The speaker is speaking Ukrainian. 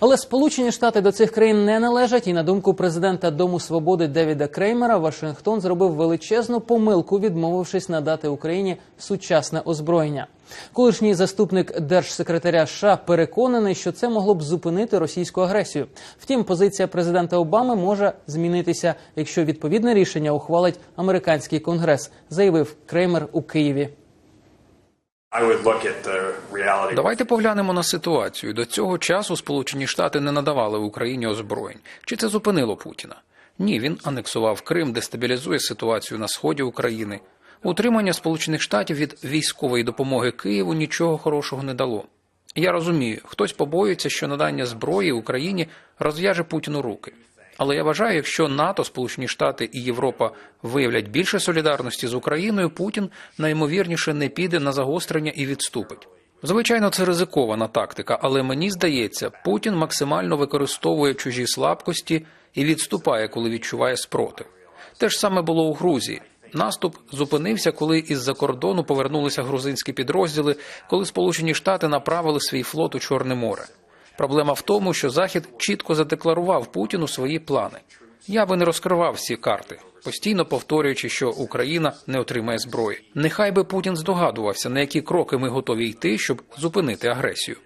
Але Сполучені Штати до цих країн не належать, і на думку президента Дому свободи Девіда Креймера, Вашингтон зробив величезну помилку, відмовившись надати Україні сучасне озброєння. Колишній заступник держсекретаря США переконаний, що це могло б зупинити російську агресію. Втім, позиція президента Обами може змінитися, якщо відповідне рішення ухвалить американський конгрес, заявив Креймер у Києві. Давайте поглянемо на ситуацію. До цього часу Сполучені Штати не надавали Україні озброєнь. Чи це зупинило Путіна? Ні, він анексував Крим, дестабілізує ситуацію на сході України. Утримання Сполучених Штатів від військової допомоги Києву нічого хорошого не дало. Я розумію, хтось побоюється, що надання зброї Україні розв'яже Путіну руки. Але я вважаю, якщо НАТО, Сполучені Штати і Європа виявлять більше солідарності з Україною, Путін найімовірніше не піде на загострення і відступить. Звичайно, це ризикована тактика, але мені здається, Путін максимально використовує чужі слабкості і відступає, коли відчуває спротив. Те ж саме було у Грузії. Наступ зупинився, коли із-за кордону повернулися грузинські підрозділи, коли Сполучені Штати направили свій флот у Чорне море. Проблема в тому, що Захід чітко задекларував Путіну свої плани. Я би не розкривав всі карти, постійно повторюючи, що Україна не отримає зброї. Нехай би Путін здогадувався, на які кроки ми готові йти, щоб зупинити агресію.